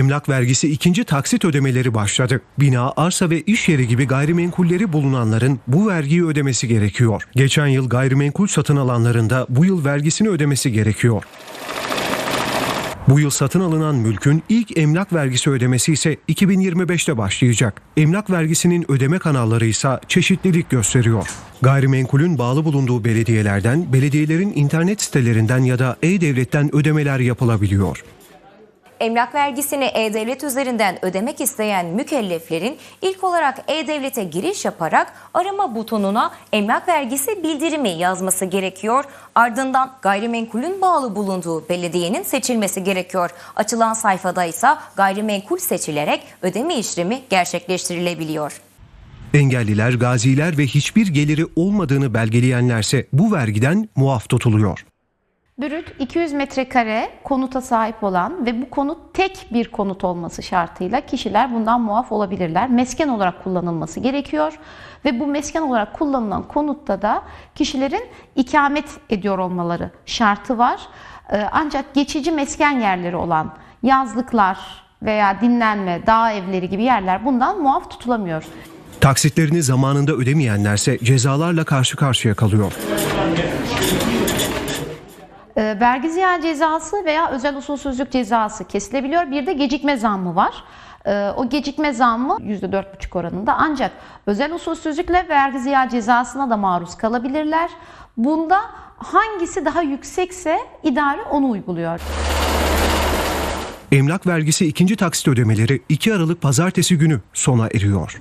Emlak vergisi ikinci taksit ödemeleri başladı. Bina, arsa ve iş yeri gibi gayrimenkulleri bulunanların bu vergiyi ödemesi gerekiyor. Geçen yıl gayrimenkul satın alanların da bu yıl vergisini ödemesi gerekiyor. Bu yıl satın alınan mülkün ilk emlak vergisi ödemesi ise 2025'te başlayacak. Emlak vergisinin ödeme kanalları ise çeşitlilik gösteriyor. Gayrimenkulün bağlı bulunduğu belediyelerden, belediyelerin internet sitelerinden ya da e-devletten ödemeler yapılabiliyor. Emlak vergisini E-Devlet üzerinden ödemek isteyen mükelleflerin ilk olarak E-Devlet'e giriş yaparak arama butonuna emlak vergisi bildirimi yazması gerekiyor. Ardından gayrimenkulün bağlı bulunduğu belediyenin seçilmesi gerekiyor. Açılan sayfada ise gayrimenkul seçilerek ödeme işlemi gerçekleştirilebiliyor. Engelliler, gaziler ve hiçbir geliri olmadığını belgeleyenlerse bu vergiden muaf tutuluyor. Brüt 200 metrekare konuta sahip olan ve bu konut tek bir konut olması şartıyla kişiler bundan muaf olabilirler. Mesken olarak kullanılması gerekiyor ve bu mesken olarak kullanılan konutta da kişilerin ikamet ediyor olmaları şartı var. Ee, Ancak geçici mesken yerleri olan yazlıklar veya dinlenme, dağ evleri gibi yerler bundan muaf tutulamıyor. Taksitlerini zamanında ödemeyenlerse cezalarla karşı karşıya kalıyor. E, vergi ziyaret cezası veya özel usulsüzlük cezası kesilebiliyor. Bir de gecikme zammı var. E, o gecikme zammı %4,5 oranında ancak özel usulsüzlükle vergi ziyaret cezasına da maruz kalabilirler. Bunda hangisi daha yüksekse idare onu uyguluyor. Emlak vergisi ikinci taksit ödemeleri 2 Aralık pazartesi günü sona eriyor.